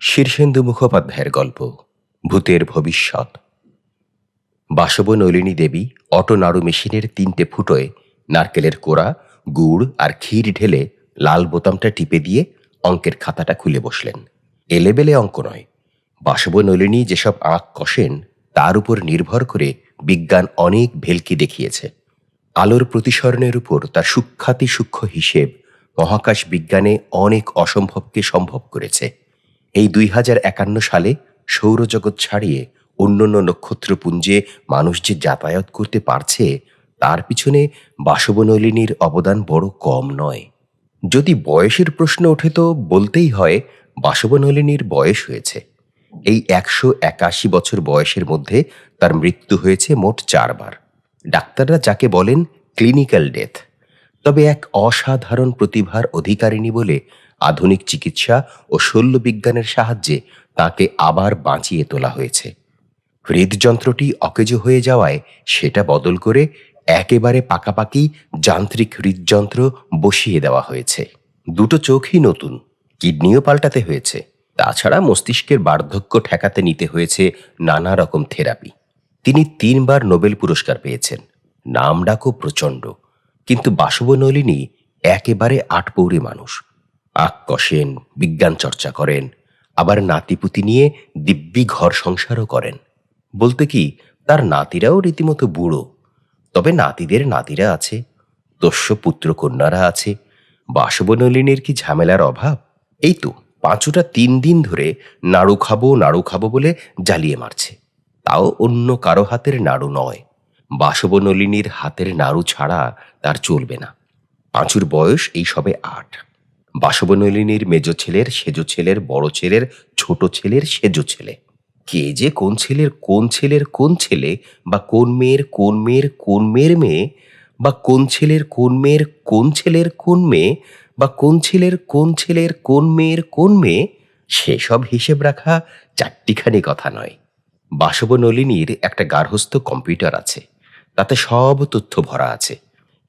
শীর্ষেন্দু মুখোপাধ্যায়ের গল্প, ভূতের ভবিষ্যৎ। বাসব নলিনী দেবী অটো নাড়ু মেশিনের তিনটে ফুটোয় নারকেলের কোড়া, গুড় আর ক্ষীর ঢেলে লাল বোতামটা টিপে দিয়ে অঙ্কের খাতাটা খুলে বসলেন। এলেবেলে অঙ্ক নয়। বাসব নলিনী যেসব আঁক কষেন, তার উপর নির্ভর করে বিজ্ঞান অনেক ভেলকি দেখিয়েছে। আলোর প্রতিসরণের উপর তার সূক্ষাতি সূক্ষ্ম হিসেব মহাকাশ বিজ্ঞানে অনেক অসম্ভবকে সম্ভব করেছে। এই দুই হাজার একান্ন সালে সৌরজগৎ ছাড়িয়ে অন্যান্য নক্ষত্রপুঞ্জে মানুষ যে যাতায়াত করতে পারছে, তার পিছনে বাসবনলিনীর অবদান বড় কম নয়। যদি বয়সের প্রশ্ন ওঠে তো বলতেই হয়, বাসবনলিনীর বয়স হয়েছে। এই একশো একাশি বছর বয়সের মধ্যে তার মৃত্যু হয়েছে মোট চারবার। ডাক্তাররা যাকে বলেন ক্লিনিক্যাল ডেথ তবে এক অসাধারণ প্রতিভার অধিকারিণী বলে আধুনিক চিকিৎসা ও শল্যবিজ্ঞানের সাহায্যে তাকে আবার বাঁচিয়ে তোলা হয়েছে। হৃদযন্ত্রটি অকেজো হয়ে যাওয়ায় সেটা বদল করে একেবারে পাকাপাকি যান্ত্রিক হৃদযন্ত্র বসিয়ে দেওয়া হয়েছে। দুটো চোখই নতুন, কিডনিও পাল্টাতে হয়েছে। তাছাড়া মস্তিষ্কের বার্ধক্য ঠেকাতে নিতে হয়েছে নানা রকম থেরাপি। তিনি তিনবার নোবেল পুরস্কার পেয়েছেন। নাম ডাকও প্রচণ্ড, কিন্তু বাসবনলিনী একেবারে আটপৌরে মানুষ। আক কষেন, বিজ্ঞান চর্চা করেন, আবার নাতিপুতি নিয়ে দিব্যি ঘর সংসারও করেন। বলতে কি, তার নাতিরাও রীতিমতো বুড়ো। তবে নাতিদের নাতিরা আছে দস্য পুত্র কন্যারা আছে, বাসবনলিনীর কি ঝামেলার অভাব? এই তো পাঁচুটা তিন দিন ধরে নাড়ু খাব নাড়ু খাব বলে জ্বালিয়ে মারছে। তাও অন্য কারও হাতের নাড়ু নয়। বাসবনলিনীর হাতের নাড়ু ছাড়া তার চলবে না। পাঁচুর বয়স এই সবে আট। বাসবনলিনীর মেজ ছেলের, সেজ ছেলের, বড় ছেলের, ছোট ছেলের, সেজ ছেলে। কে যে কোন ছেলের কোন ছেলের, কোন ছেলে, বা কোন মেয়ের কোন মেয়ের কোন মেয়ের মেয়ে, বা কোন ছেলের, কোন মেয়ের, কোন ছেলের, কোন মেয়ে, বা কোন ছেলের কোন ছেলের, কোন মেয়ের, কোন মেয়ে, সেসব হিসেব রাখা চারটিখানি কথা নয়। বাসবনলিনীর একটা গার্হস্থ কম্পিউটার আছে। তাতে সব তথ্য ভরা আছে।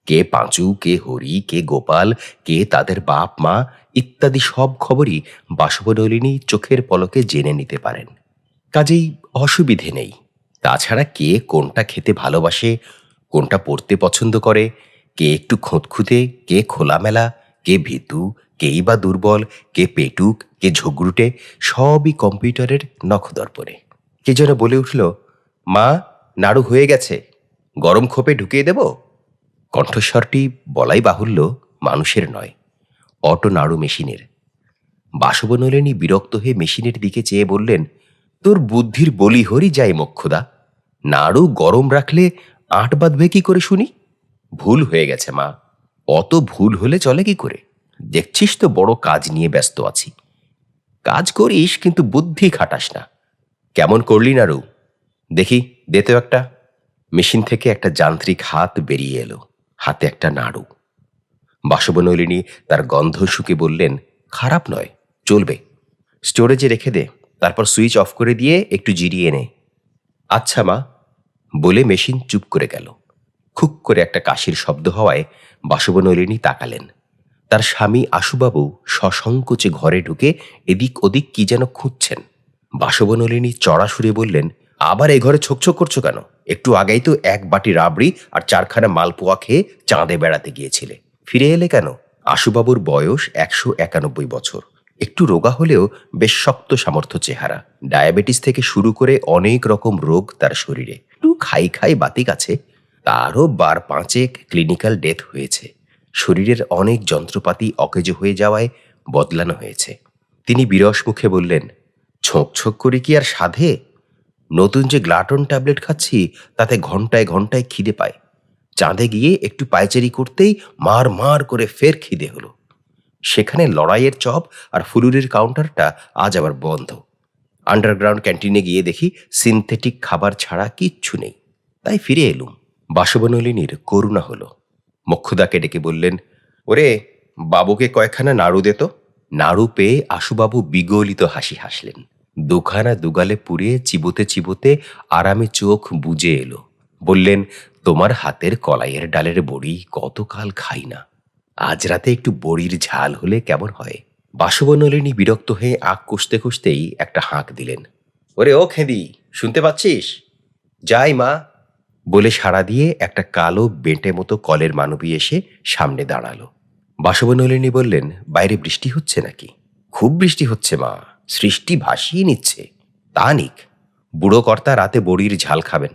কে পাঁচু, কে হরি, কে গোপাল, কে তাদের বাপ, মা ইত্যাদি সব খবরই বাসবনলিনী চোখের পলকে জেনে নিতে পারেন। কাজেই অসুবিধে নেই। তাছাড়া কে কোনটা খেতে ভালোবাসে, কোনটা পড়তে পছন্দ করে, কে একটু খুঁতখুঁতে, কে খোলামেলা, কে ভীতু, কেই বা দুর্বল, কে পেটুক, কে ঝগড়ুটে, সবই কম্পিউটারের নখদর্পণে। কে যেন বলে উঠল, মা, নাড়ু হয়ে গেছে, গরম খোপে ঢুকিয়ে দেব? কণ্ঠস্বরটি বলাই বাহুল্য মানুষের নয়, অটো নাড়ু মেশিনের। বাসবনলিনী বিরক্ত হয়ে মেশিনের দিকে চেয়ে বললেন, তোর বুদ্ধির বলি হরি যাই মক্ষদা, নাড়ু গরম রাখলে আট বাঁধবে কি করে শুনি? ভুল হয়ে গেছে মা, অত ভুল হলে চলে কি করে? দেখছিস তো বড় কাজ নিয়ে ব্যস্ত আছি। কাজ করিস কিন্তু বুদ্ধি খাটাস না। কেমন করলি নাড়ু? দেখি, দে তো একটা। মেশিন থেকে একটা যান্ত্রিক হাত বেরিয়ে এলো। হাতে একটা নাড়ু। বাসবনলিনী তার গন্ধ শুকে বললেন, খারাপ নয়, চলবে। স্টোরেজে রেখে দে, তারপর সুইচ অফ করে দিয়ে একটু জিরিয়ে নে। আচ্ছা মা, বলে মেশিন চুপ করে গেল। খুক করে একটা কাশির শব্দ হওয়ায় বাসবনলিনী তাকালেন। তার স্বামী আশুবাবু সসংকোচে ঘরে ঢুকে এদিক ওদিক কি যেন খুঁজছেন। বাসবনলিনী চড়া সুরে বললেন আবার এই ঘরে ছোকছোক করছ কেন? একটু আগেই তো এক বাটি রাবড়ি আর চারখানা মালপোয়া খেয়ে চাঁদে বেড়াতে গিয়েছিলে। ফিরে এলে কেন? আশুবাবুর বয়স একশো একানব্বই বছর। একটু রোগা হলেও বেশ শক্ত সামর্থ্য চেহারা। ডায়াবেটিস থেকে শুরু করে অনেক রকম রোগ তার শরীরে। একটু খাই খাই বাতিক আছে। তারও বার পাঁচেক ক্লিনিক্যাল ডেথ হয়েছে। শরীরের অনেক যন্ত্রপাতি অকেজো হয়ে যাওয়ায় বদলানো হয়েছে। তিনি বিরস মুখে বললেন, ছোঁক ছোঁক করে কি আর সাধে? নতুন যে গ্লাটন ট্যাবলেট খাচ্ছি, তাতে ঘন্টায় ঘন্টায় খিদে পায়। চাঁদে গিয়ে একটু পায়চারি করতেই মার মার করে ফের খিদে হলো। সেখানে লড়াইয়ের চপ আর ফুলুরির কাউন্টারটা আজ আবার বন্ধ। আন্ডারগ্রাউন্ড ক্যান্টিনে গিয়ে দেখি সিনথেটিক খাবার ছাড়া কিচ্ছু নেই। তাই ফিরে এলুম। বাসবনলিনীর করুণা হলো। মক্ষদাকে ডেকে বললেন, ওরে, বাবুকে কয়েকখানা নাড়ু দে তো। নাড়ু পেয়ে আশুবাবু বিগলিত হাসি হাসলেন। দুখানা দুগালে পুড়িয়ে চিবোতে চিবোতে আরামে চোখ বুজে এলো। বললেন, তোমার হাতের কলাইয়ের ডালের বড়ি কতকাল খাই না। আজ রাতে একটু বড়ির ঝাল হলে কেমন হয়? বাসবনলিনী বিরক্ত হয়ে আঁক কষতে কষতেই একটা হাঁক দিলেন, ওরে ও খেঁদি, শুনতে পাচ্ছিস? যাই মা। বলে সাড়া দিয়ে একটা কালো বেঁটে মতো কলের মানবী এসে সামনে দাঁড়াল। বাসবনলিনী বললেন, বাইরে বৃষ্টি হচ্ছে নাকি? খুব বৃষ্টি হচ্ছে মা। সৃষ্টি ভাসিয়ে নিচ্ছে। তা নিক, বুড়ো কর্তা রাতে বড়ির ঝাল খাবেন।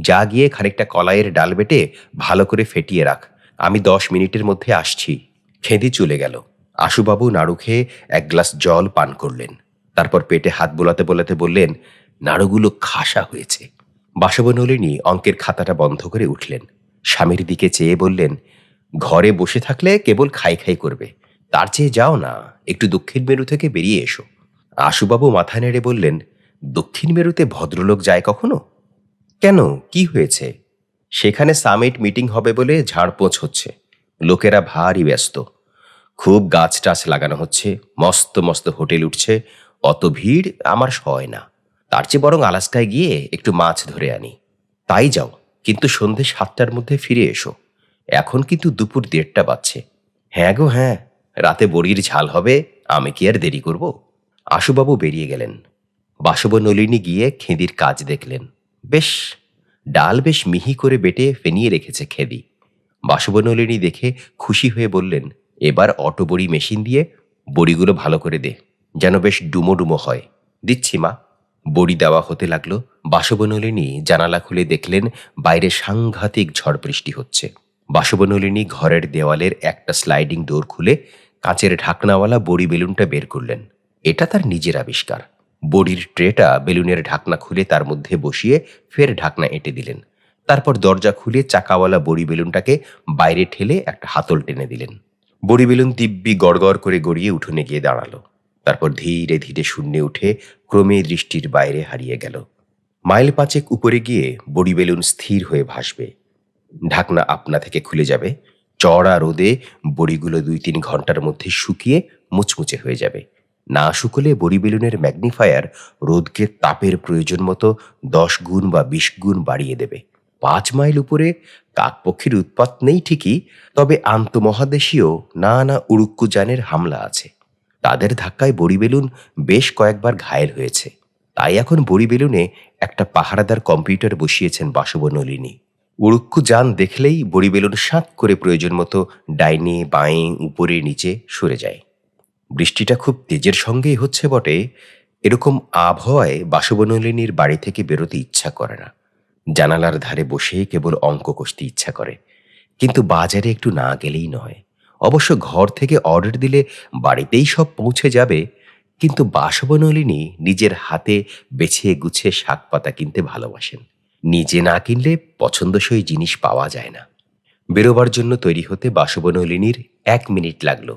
যা গিয়ে খানিকটা কলাইয়ের ডাল বেটে ভালো করে ফেটিয়ে রাখ। আমি দশ মিনিটের মধ্যে আসছি। খেদি চলে গেল। আশুবাবু নাড়ু খেয়ে এক গ্লাস জল পান করলেন। তারপর পেটে হাত বোলাতে বোলাতে বললেন, নাড়ুগুলো খাসা হয়েছে। বাসবনলিনী অঙ্কের খাতাটা বন্ধ করে উঠলেন। স্বামীর দিকে চেয়ে বললেন, ঘরে বসে থাকলে কেবল খাই খাই করবে। তার চেয়ে যাও না, একটু দুঃখের মেরু থেকে বেরিয়ে এসো। আশুবাবু মাথা নেড়ে বললেন, দক্ষিণ মেরুতে ভদ্রলোক যায় কখনো? কেন? কি হয়েছে? সেখানে সামিট মিটিং হবে বলে ঝাড়পোঁছ হচ্ছে। লোকেরা ভারী ব্যস্ত। খুব গাছ টাছ লাগানো হচ্ছে, মস্ত মস্ত হোটেল উঠছে, অত ভিড় আমার সয় না। তার চেয়ে বরং আলাস্কায় গিয়ে একটু মাছ ধরে আনি। তাই যাও, কিন্তু সন্ধে সাতটার মধ্যে ফিরে এসো। এখন কিন্তু দুপুর দেড়টা বাজছে। হ্যাঁ গো হ্যাঁ রাতে বড়ির ঝাল হবে, আমি কি আর দেরি করব? আশুবাবু বেরিয়ে গেলেন। বাসবনলিনী গিয়ে খেঁদির কাজ দেখলেন। বেশ, ডাল বেশ মিহি করে বেটে ফেনিয়ে রেখেছে খেদি। বাসবনলিনী দেখে খুশি হয়ে বললেন, এবার অটো বড়ি মেশিন দিয়ে বড়িগুলো ভালো করে দে, যেন বেশ ডুমো ডুমো হয়। দিচ্ছি মা। বড়ি দেওয়া হতে লাগল। বাসবনলিনী জানালা খুলে দেখলেন, বাইরে সাংঘাতিক ঝড় বৃষ্টি হচ্ছে। বাসবনলিনী ঘরের দেওয়ালের একটা স্লাইডিং ডোর খুলে কাঁচের ঢাকনাওয়ালা বড়ি বেলুনটা বের করলেন। এটা তার নিজের আবিষ্কার। বড়ির ট্রেটা বেলুনের ঢাকনা খুলে তার মধ্যে বসিয়ে ফের ঢাকনা এঁটে দিলেন। তারপর দরজা খুলে চাকাওয়ালা বড়ি বেলুনটাকে বাইরে ঠেলে একটা হাতল টেনে দিলেন। বড়ি বেলুন দিব্যি গড়গড় করে গড়িয়ে উঠোনে গিয়ে দাঁড়াল। তারপর ধীরে ধীরে শূন্যে উঠে ক্রমে দৃষ্টির বাইরে হারিয়ে গেল। মাইল পাঁচেক উপরে গিয়ে বড়ি বেলুন স্থির হয়ে ভাসবে। ঢাকনা আপনা থেকে খুলে যাবে। চড়া রোদে বড়িগুলো দুই তিন ঘণ্টার মধ্যে শুকিয়ে মুচমুচে হয়ে যাবে। না শুকলে বড়ি বেলুনের ম্যাগনিফায়ার রোদকে তাপের প্রয়োজন মতো দশ গুণ বা বিশ গুণ বাড়িয়ে দেবে। পাঁচ মাইল উপরে কাকপক্ষীর উৎপাত নেই ঠিকই, তবে আন্তমহাদেশীয় নানা উড়ুক্কুযানের হামলা আছে। তাদের ধাক্কায় বড়ি বেলুন বেশ কয়েকবার ঘায়েল হয়েছে। তাই এখন বড়ি বেলুনে একটা পাহারাদার কম্পিউটার বসিয়েছেন বাসবনলিনী। উড়ুক্কু যান দেখলেই বড়ি বেলুন সাঁত করে প্রয়োজন মতো ডাইনে, বাঁয়ে, উপরে, নিচে সরে যায়। বৃষ্টিটা খুব তেজের সঙ্গেই হচ্ছে বটে। এরকম আবহাওয়ায় বাসবনলিনীর বাড়ি থেকে বেরোতে ইচ্ছা করে না। জানালার ধারে বসে কেবল অঙ্ক কষতে ইচ্ছা করে। কিন্তু বাজারে একটু না গেলেই নয়। অবশ্য ঘর থেকে অর্ডার দিলে বাড়িতেই সব পৌঁছে যাবে। কিন্তু বাসবনলিনী নিজের হাতে বেছে গুছে শাক পাতা কিনতে ভালোবাসেন। নিজে না কিনলে পছন্দসই জিনিস পাওয়া যায় না। বেরোবার জন্য তৈরি হতে বাসবনলিনীর এক মিনিট লাগল।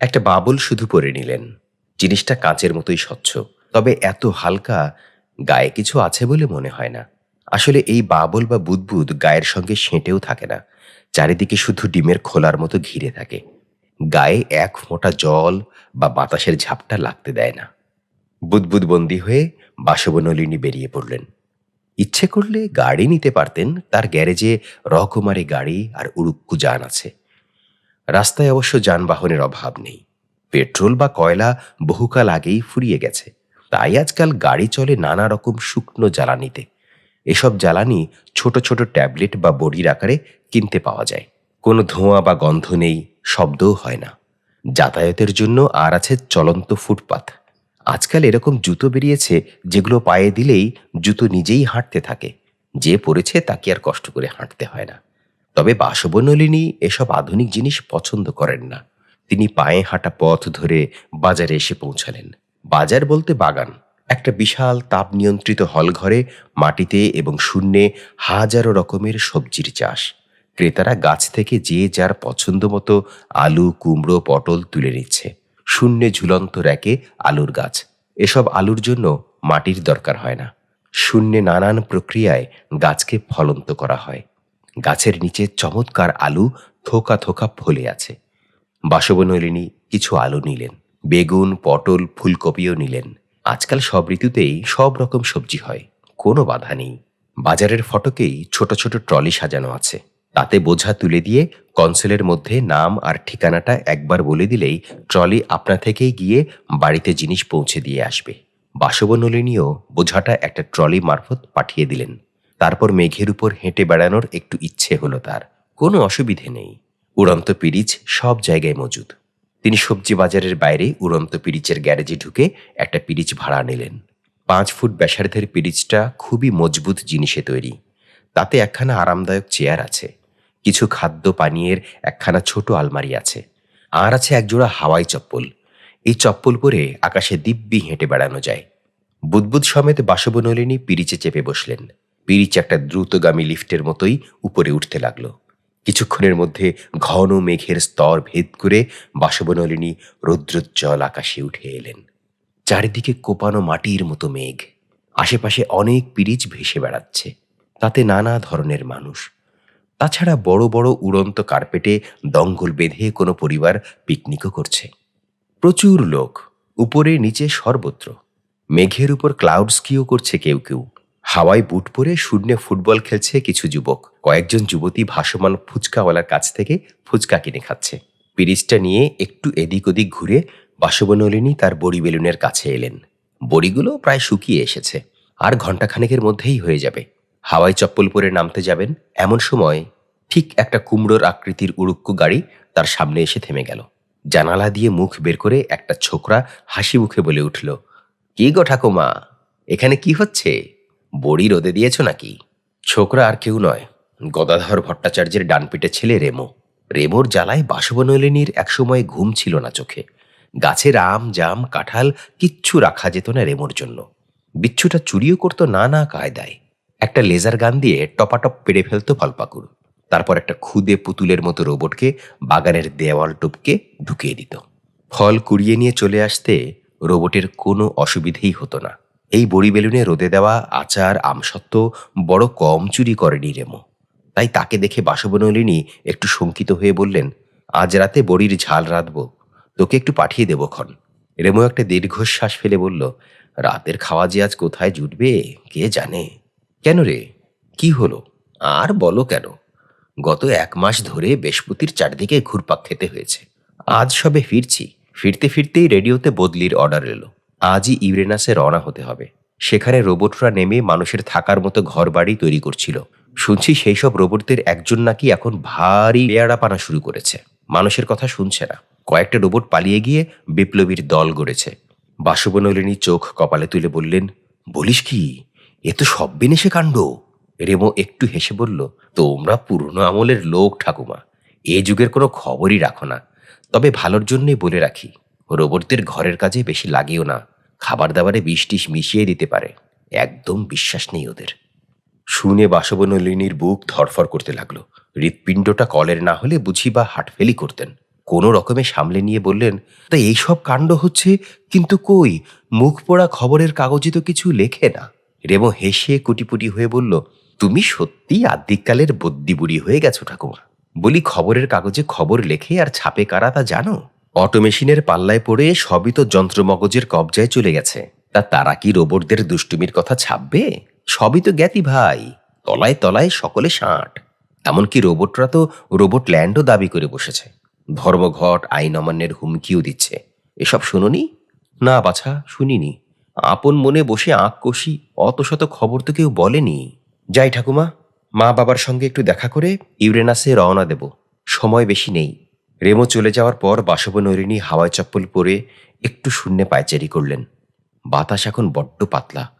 একটা বাবুল শুধু পরে নিলেন। জিনিসটা কাঁচের মতোই স্বচ্ছ। তবে এত হালকা গায়ে কিছু আছে বলে মনে হয় না। আসলে এই বাবল বা বুদবুদ গায়ের সঙ্গে সেঁটেও থাকে না। চারিদিকে শুধু ডিমের খোলার মতো ঘিরে থাকে। গায়ে এক ফোঁটা জল বা বাতাসের ঝাপটা লাগতে দেয় না। বুদবুদ বন্দি হয়ে বাসবনলিনী বেরিয়ে পড়লেন। ইচ্ছে করলে গাড়ি নিতে পারতেন, তার গ্যারেজে রকমারি গাড়ি আর উড়ুক্কু যান আছে। রাস্তায় অবশ্য যানবাহনের অভাব নেই। পেট্রোল বা কয়লা বহুকাল আগেই ফুরিয়ে গেছে। তাই আজকাল গাড়ি চলে নানা রকম শুকনো জ্বালানিতে। এসব জ্বালানি ছোট ছোট ট্যাবলেট বা বড়ির আকারে কিনতে পাওয়া যায়। কোনো ধোঁয়া বা গন্ধ নেই, শব্দও হয় না। যাতায়াতের জন্য আর আছে চলন্ত ফুটপাথ আজকাল এরকম জুতো বেরিয়েছে যেগুলো পায়ে দিলেই জুতো নিজেই হাঁটতে থাকে। যে পড়েছে তাকে আর কষ্ট করে হাঁটতে হয় না। তবে বাসবনলিনী এসব আধুনিক জিনিস পছন্দ করেন না। তিনি পায়ে হাঁটা পথ ধরে বাজারে এসে পৌঁছালেন। বাজার বলতে বাগান। একটা বিশাল তাপ নিয়ন্ত্রিত হলঘরে, মাটিতে এবং শূন্যে হাজারো রকমের সবজির চাষ। ক্রেতারা গাছ থেকে যে যার পছন্দ মতো আলু, কুমড়ো, পটল তুলে নিচ্ছে। শূন্যে ঝুলন্ত র্যাকে আলুর গাছ। এসব আলুর জন্য মাটির দরকার হয় না। শূন্যে নানান প্রক্রিয়ায় গাছকে ফলন্ত করা হয়। গাছের নিচে চমৎকার আলু থোকা থোকা ফলে আছে। বাসবনলিনী কিছু আলু নিলেন, বেগুন, পটল, ফুলকপিও নিলেন। আজকাল সব ঋতুতেই সব রকম সবজি হয়, কোনো বাধা নেই। বাজারের ফটকেই ছোট ছোট ট্রলি সাজানো আছে। তাতে বোঝা তুলে দিয়ে কনসেলের মধ্যে নাম আর ঠিকানাটা একবার বলে দিলেই ট্রলি আপনা থেকেই গিয়ে বাড়িতে জিনিস পৌঁছে দিয়ে আসবে। বাসবনলিনীও বোঝাটা একটা ট্রলি মারফত পাঠিয়ে দিলেন। তারপর মেঘের উপর হেঁটে বেড়ানোর একটু ইচ্ছে হলো তার। কোনো অসুবিধে নেই। উড়ন্ত পিরিচ সব জায়গায় মজুদ তিনি সবজি বাজারের বাইরে উড়ন্ত পিরিচের গ্যারেজে ঢুকে একটা পিরিচ ভাড়া নিলেন। পাঁচ ফুট ব্যাসার্ধের পিরিচটা খুবই মজবুত জিনিসে তৈরি। তাতে একখানা আরামদায়ক চেয়ার আছে। কিছু খাদ্য পানীয়ের একখানা ছোট আলমারি আছে। আর আছে একজোড়া হাওয়াই চপ্পল। এই চপ্পল পরে আকাশে দিব্যি হেঁটে বেড়ানো যায়। বুদবুদ সমেত বাসবনলিনী পিরিচে চেপে বসলেন। পিরিচ একটা দ্রুতগামী লিফটের মতোই উপরে উঠতে লাগল। কিছুক্ষণের মধ্যে ঘন মেঘের স্তর ভেদ করে বাসবনলিনী রৌদ্রোজ্জ্বল আকাশে উঠে এলেন। চারিদিকে কোপানো মাটির মতো মেঘ। আশেপাশে অনেক পিরিচ ভেসে বেড়াচ্ছে। তাতে নানা ধরনের মানুষ। তাছাড়া বড় বড় উড়ন্ত কার্পেটে দঙ্গল বেঁধে কোনো পরিবার পিকনিকও করছে। প্রচুর লোক। উপরে, নিচে সর্বত্র। মেঘের উপর ক্লাউড স্কিও করছে কেউ কেউ। হাওয়ায় বুট পরে শূন্যে ফুটবল খেলছে কিছু যুবক। কয়েকজন যুবতী ভাসমান ফুচকাওয়ালার কাছ থেকে ফুচকা কিনে খাচ্ছে। পিরিচটা নিয়ে একটু এদিক ওদিক ঘুরে বাসবনলিনী তার বড়ি বেলুনের কাছে এলেন। বড়িগুলো প্রায় শুকিয়ে এসেছে। আর ঘণ্টাখানেকের মধ্যেই হয়ে যাবে। হাওয়াই চপ্পল পরে নামতে যাবেন, এমন সময় ঠিক একটা কুমড়োর আকৃতির উড়ুক্কু গাড়ি তার সামনে এসে থেমে গেল। জানালা দিয়ে মুখ বের করে একটা ছোকরা হাসি মুখে বলে উঠল, কি গো ঠাকুমা, এখানে কি হচ্ছে? বড়ি রোদে দিয়েছ নাকি? ছোকরা আর কেউ নয়। গদাধর ভট্টাচার্যের ডানপিটে ছেলে রেমো। রেমোর জ্বালায় বাসবনলিনীর একসময় ঘুম ছিল না চোখে। গাছের আম জাম, কাঁঠাল কিচ্ছু রাখা যেত না রেমোর জন্য। বিচ্ছুটা চুরিও করতো নানা কায়দায়। একটা লেজার গান দিয়ে টপাটপ পেড়ে ফেলতো ফলপাকুর। তারপর একটা খুদে পুতুলের মতো রোবটকে বাগানের দেওয়াল টুপকে ঢুকিয়ে দিত। ফল কুড়িয়ে নিয়ে চলে আসতে রোবটের কোনো অসুবিধেই হতো না। এই বড়ি বেলুনে রোদে দেওয়া আচার, আমসত্ত্ব বড় কম চুরি করেনি রেমো। তাই তাকে দেখে বাসবনলিনী একটু শঙ্কিত হয়ে বললেন, আজ রাতে বড়ির ঝাল রাঁধব, তোকে একটু পাঠিয়ে দেবো ক্ষণ। রেমো একটা দীর্ঘশ্বাস ফেলে বলল, রাতের খাওয়া যে আজ কোথায় জুটবে, কে জানে? কেন রে? কি হলো? আর বলো কেন? গত এক মাস ধরে বেশপুতির চারদিকে ঘুরপাক খেতে হয়েছে। আজ সবে ফিরছি। ফিরতে ফিরতেই রেডিওতে বদলির অর্ডার এলো। আজই ইউরেনাসে রওনা হতে হবে। সেখানে রোবটরা নেমে মানুষের থাকার মতো ঘর বাড়ি তৈরি করছিল। শুনছি সেই সব রোবটদের একজন নাকি এখন ভারী পেয়ারা পানা শুরু করেছে। মানুষের কথা শুনছে না। কয়েকটা রোবট পালিয়ে গিয়ে বিপ্লবীর দল গড়েছে। বাসবনলিনী চোখ কপালে তুলে বললেন, বলিস কি? এ তো সব বিনেশে কাণ্ড। রেমো একটু হেসে বলল, তোমরা পুরনো আমলের লোক, ঠাকুমা। এ যুগের কোনো খবরই রাখো না। তবে ভালোর জন্যই বলে রাখি, রোবটদের ঘরের কাজে বেশি লাগেও না। খাবার দাবারে বিষ টিস মিশিয়ে দিতে পারে। একদম বিশ্বাস নেই ওদের। শুনে বাসবনলিনীর বুক ধরফর করতে লাগল। হৃৎপিণ্ডটা কলের না হলে বুঝি বা হাটফেলি করতেন। কোনো রকমে সামলে নিয়ে বললেন, তা এইসব কাণ্ড হচ্ছে, কিন্তু কই? মুখ পোড়া খবরের কাগজে তো কিছু লেখে না। রেমো হেসে কুটিপুটি হয়ে বলল, তুমি সত্যি আদ্যিককালের বদ্যি বুড়ি হয়ে গেছো ঠাকুমা। বলি খবরের কাগজে খবর লেখে আর ছাপে কারা তা জানো? অটো মেশিনের পাল্লায় পড়ে সবই তো যন্ত্রমগজের কবজায় চলে গেছে। তা তারা কি রোবটদের দুষ্টুমির কথা ছাপবে? সবই তো জ্ঞাতি ভাই। তলায় তলায় সকলে ষাট এমনকি রোবটরা তো রোবট ল্যান্ডও দাবি করে বসেছে। ধর্মঘট, আইন অমান্যের হুমকিও দিচ্ছে। এসব শুনুনি? না বাছা, শুনিনি। আপন মনে বসে আঁক কষি অত শত খবর তো কেউ বলেনি। যাই ঠাকুমা মা বাবার সঙ্গে একটু দেখা করে ইউরেনাসে রওনা দেব। সময় বেশি নেই। রেমো চলে যাওয়ার পর বাসবনরিনী হাওয়ায় চপ্পল পরে একটু শূন্যে পায়চারি করলেন। বাতাস এখন বড্ড পাতলা।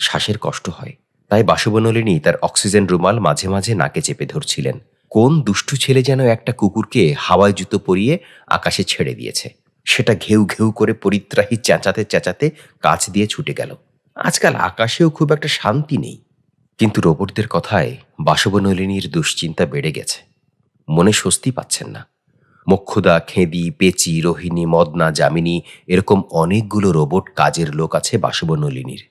শ্বাসের কষ্ট হয়। তাই বাসবনলিনী তার অক্সিজেন রুমাল মাঝে মাঝে নাকে চেপে ধরছিলেন। কোন দুষ্টু ছেলে যেন একটা কুকুরকে হাওয়ায় জুতো পরিয়ে আকাশে ছেড়ে দিয়েছে। সেটা ঘেউ ঘেউ করে পরিত্রাহী চেঁচাতে চেঁচাতে কাছ দিয়ে ছুটে গেল। আজকাল আকাশেও খুব একটা শান্তি নেই। কিন্তু রোবটদের কথায় বাসবনলিনীর দুশ্চিন্তা বেড়ে গেছে। মনে স্বস্তি পাচ্ছেন না। মক্ষুদা, খেদি, পেচি, রোহিণী, মদনা, যামিনী এরকম অনেকগুলো রোবট কাজের লোক আছে বাসবনলিনীর।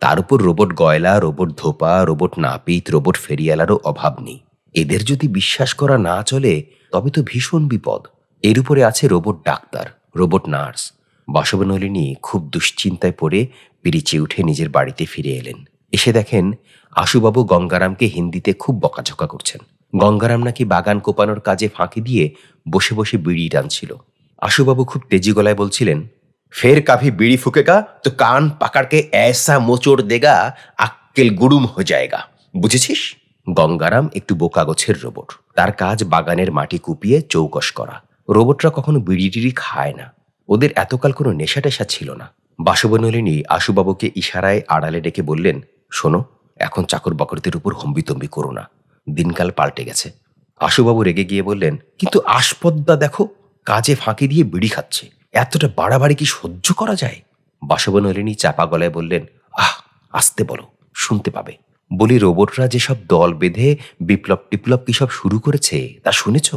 তার উপর রোবট গয়লা, রোবট ধোপা, রোবট নাপিত, রোবট ফেরিয়ালারও অভাব নেই। এদের যদি বিশ্বাস করা না চলে, তবে তো ভীষণ বিপদ। এর উপরে আছে robot doctor, robot nurse. Basabnalini খুব দুশ্চিন্তায় পড়ে পিরিচে উঠে নিজের বাড়িতে ফিরে এলেন। এসে দেখেন আশুবাবু গঙ্গারামকে হিন্দিতে খুব বকাঝকা করছেন। গঙ্গারাম নাকি বাগান কোপানোর কাজে ফাঁকি দিয়ে বসে বসে বিড়ি টানছিল। আশুবাবু খুব তেজি গলায় বলছিলেন, ফের কাভি বিড়ি ফুকেগা, তো কান পাকাড়কে এসা মোচড় দেগা, আক্কেল গুড়ুম হয়ে যায়গা বুঝেছিস? গঙ্গারাম একটু বোকা গোছের রোবট। তার কাজ বাগানের মাটি কুপিয়ে চৌকস করা। রোবটরা কখনো বিড়ি টিড়ি খায় না। ওদের এতকাল কোনো নেশা টেশা ছিল না। বাসবনলিনী আশুবাবুকে ইশারায় আড়ালে ডেকে বললেন, শোনো, এখন চাকর বাকরদের উপর হম্বিতম্বি করো না। দিনকাল পাল্টে গেছে। আশুবাবু রেগে গিয়ে বললেন, কিন্তু আশপদ্দা দেখো কাজে ফাঁকি দিয়ে বিড়ি খাচ্ছে। এতটা বাড়াবাড়ি কি সহ্য করা যায়? বাসবনলিনী চাপা গলায় বললেন, আহ, আসতে বলো, শুনতে পাবে। বলি, রোবটরা যেসব দল বেঁধে বিপ্লব টিপ্লব কি সব শুরু করেছে, তা শুনেছ?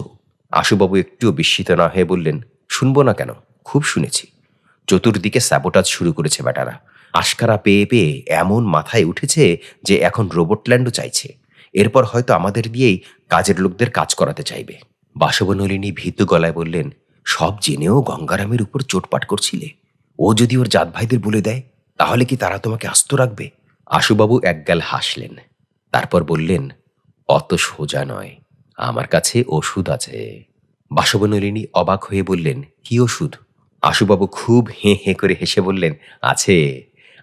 আশুবাবু একটুও বিস্মিত না হয়ে বললেন, শুনব না কেন? খুব শুনেছি। চতুর্দিকে স্যাবোটাজ শুরু করেছে বেটারা। আশকারা পেয়ে পেয়ে এমন মাথায় উঠেছে যে এখন রোবটল্যান্ডও চাইছে। এরপর হয়তো আমাদের দিয়েই কাজের লোকদের কাজ করাতে চাইবে। বাসবনলিনী ভীতু গলায় বললেন, সব জেনেও গঙ্গারামের উপর চোটপাট করছিলে? ও যদি ওর জাত ভাইদের বলে দেয়, তাহলে কি তারা তোমাকে আস্ত রাখবে? আশুবাবু একগাল হাসলেন। তারপর বললেন, অত সোজা নয়, আমার কাছে ওষুধ আছে। বাসবনলিনী অবাক হয়ে বললেন, কি ওষুধ? আশুবাবু খুব হেঁ হেঁ করে হেসে বললেন, আছে,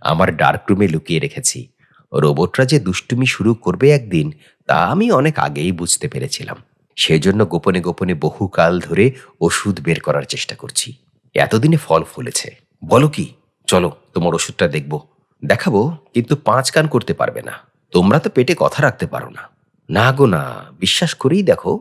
আমার ডার্ক রুমে লুকিয়ে রেখেছি। রোবটরা যে দুষ্টুমি শুরু করবে একদিন, তা আমি অনেক আগেই বুঝতে পেরেছিলাম। সেজন্য গোপনে গোপনে বহুকাল ধরে ওষুধ বের করার চেষ্টা করছি। এতদিনে ফল ফলেছে। বলো কি? চলো, তোমার ওষুধটা দেখব। দেখাবো, কিন্তু পাঁচ কান করতে পারবে না। তোমরা তো পেটে কথা রাখতে পারো না। না গো, না, বিশ্বাস করেই দেখো।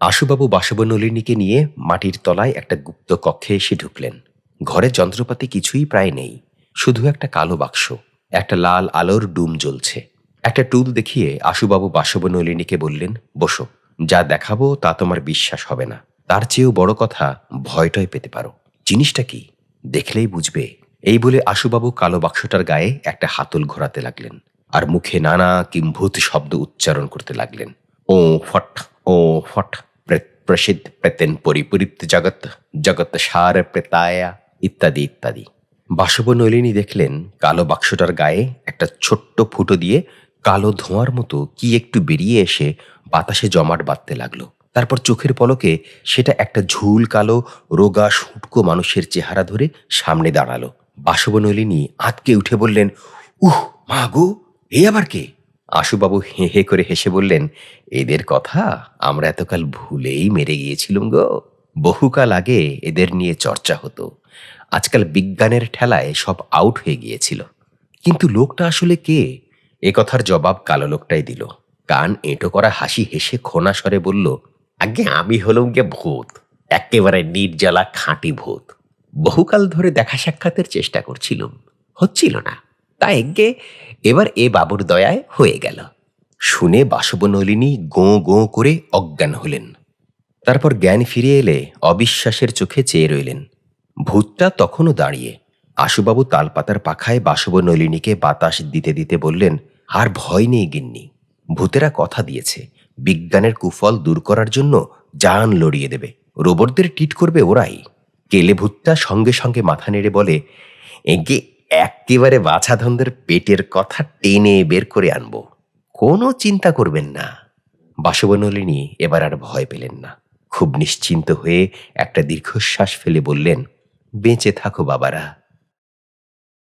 আশুবাবু বাসবনলিনীকে নিয়ে মাটির তলায় একটা গুপ্ত কক্ষে এসে ঢুকলেন। ঘরে যন্ত্রপাতি কিছুই প্রায় নেই। শুধু একটা কালো বাক্স। একটা লাল আলোর ডুম জ্বলছে। একটা টুল দেখিয়ে আশুবাবু বাসবনলিনীকে বললেন, বসো, যা দেখাবো তা তোমার বিশ্বাস হবে না। তার চেয়েও বড় কথা ভয়টয় পেতে পারো। জিনিসটা কি? দেখলেই বুঝবে। এই বলে আশুবাবু কালো বাক্সটার গায়ে একটা হাতল ঘোরাতে লাগলেন আর মুখে নানা কিম্ভূত শব্দ উচ্চারণ করতে লাগলেন। ও ফট ও ফট, প্রে- প্রসিদ্ধ প্রেতেন পরিপরিপ্ত জগৎ জগৎ সার প্রেতায়া, ইত্যাদি ইত্যাদি। বাসব নলিনী দেখলেন কালো বাক্সটার গায়ে একটা ছোট্ট ফুটো দিয়ে কালো ধোঁয়ার মতো কি একটু বেরিয়ে এসে বাতাসে জমাট বাঁধতে লাগল। তারপর চোখের পলকে সেটা একটা ঝুল কালো, রোগা, শুটকো মানুষের চেহারা ধরে সামনে দাঁড়াল। বাসবনলিনী আতকে উঠে বললেন, উহ, মা গো, এ আবার কে? আশুবাবু হে হে করে হেসে বললেন, এদের কথা আমরা এতকাল ভুলেই মেরে গিয়েছিলুম গো। বহুকাল আগে এদের নিয়ে চর্চা হতো। আজকাল বিজ্ঞানের ঠেলায় সব আউট হয়ে গিয়েছিল। কিন্তু লোকটা আসলে কে? এ কথার জবাব কালো লোকটাই দিল। কান এঁটো করা হাসি হেসে খোনা বলল আগে আমি হলুম গে ভূত। একেবারে নির্জলা খাঁটি ভূত। বহুকাল ধরে দেখা সাক্ষাতের চেষ্টা করছিলুম। হচ্ছিল না। তাই গে এবার এ বাবুর দয়ায় হয়ে গেল। শুনে বাসবনলিনী গোঁ গোঁ করে অজ্ঞান হলেন। তারপর জ্ঞান ফিরে এলে অবিশ্বাসের চোখে চেয়ে রইলেন। ভূতটা তখনও দাঁড়িয়ে। আশুবাবু তালপাতার পাখায় বাসব নলিনীকে বাতাস দিতে দিতে বললেন, আর ভয় নেই গিন্নি। ভূতেরা কথা দিয়েছে। বিজ্ঞানের কুফল দূর করার জন্য জান লড়িয়ে দেবে। রোবটদের টিট করবে ওরাই। কেলে ভূতটা সঙ্গে সঙ্গে মাথা নেড়ে বলে, একে একেবারে বাছাধনদের পেটের কথা টেনে বের করে আনব। কোনো চিন্তা করবেন না। বাসবনলিনী এবার আর ভয় পেলেন না। খুব নিশ্চিন্ত হয়ে একটা দীর্ঘশ্বাস ফেলে বললেন বেঁচে থাকো বাবারা।